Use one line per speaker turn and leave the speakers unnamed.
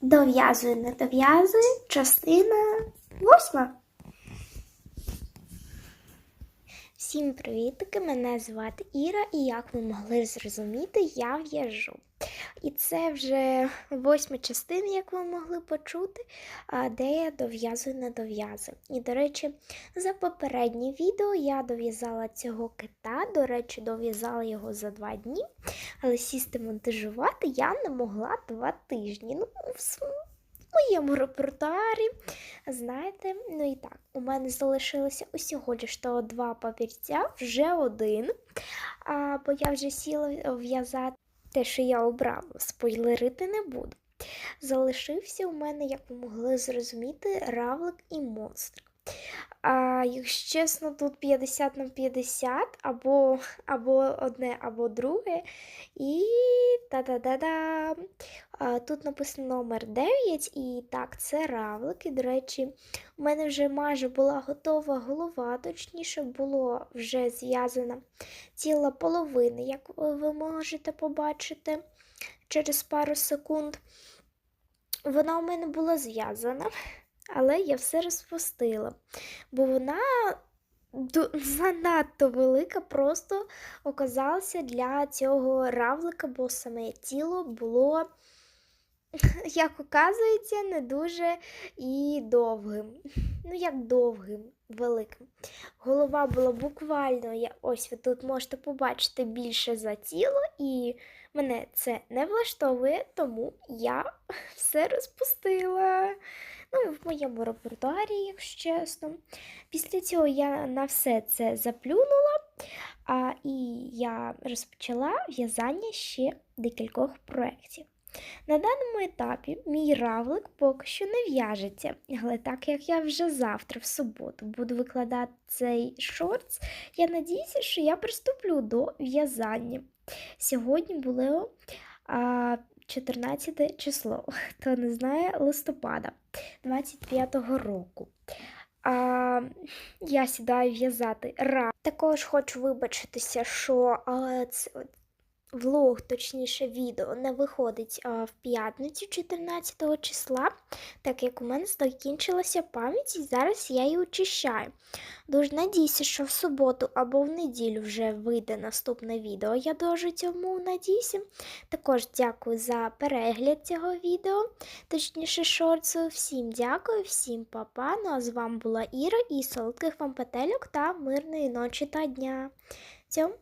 Дов'язую, не дов'язую, частина восьма. Всім привітики! Мене звати Іра, і як ви могли зрозуміти, я в'яжу. І це вже восьма частина, як ви могли почути, де я дов'язую, не дов'язую. І, до речі, за попереднє відео я дов'язала цього кита. До речі, дов'язала його за два дні, але сісти монтажувати я не могла два тижні. Ну, моєму репертуарі. Знаєте, ну і так, у мене залишилося усього лиш того два папірця, вже один. А, бо я вже сіла в'язати те, що я обрала, спойлерити не буду. Залишився у мене, як ви могли зрозуміти, равлик і монстр. А, якщо чесно, тут 50 на 50, або, або одне, або друге. І та-да-да-да. Тут написано номер 9, і так, це равлик. І, до речі, у мене вже майже була готова голова, точніше, було вже зв'язана ціла половина, як ви можете побачити через пару секунд. Вона у мене була зв'язана, але я все розпустила, бо вона занадто велика, просто оказалася для цього равлика, бо саме тіло було, як оказується, не дуже і довгим. Ну, як довгим, великим. Голова була буквально, ось ви тут можете побачити більше за тіло, і мене це не влаштовує, тому я все розпустила. Ну, в моєму репертуарі, якщо чесно. Після цього я на все це заплюнула, а, і я розпочала в'язання ще декількох проєктів. На даному етапі мій равлик поки що не в'яжеться, але так як я вже завтра, в суботу, буду викладати цей шортс, я надіюся, що я приступлю до в'язання. Сьогодні було а, 14 число, хто не знає, листопада 25-го року. А, я сідаю в'язати ра. Також хочу вибачитися, що а, це, влог, точніше, відео не виходить а, в п'ятницю 14 числа, так як у мене закінчилася пам'ять, і зараз я її очищаю. Дуже надіюся, що в суботу або в неділю вже вийде наступне відео. Я дуже цьому надіюся. Також дякую за перегляд цього відео, точніше шорцу. Всім дякую, всім па-па. Ну а з вами була Іра і солодких вам петельок та мирної ночі та дня. Цьому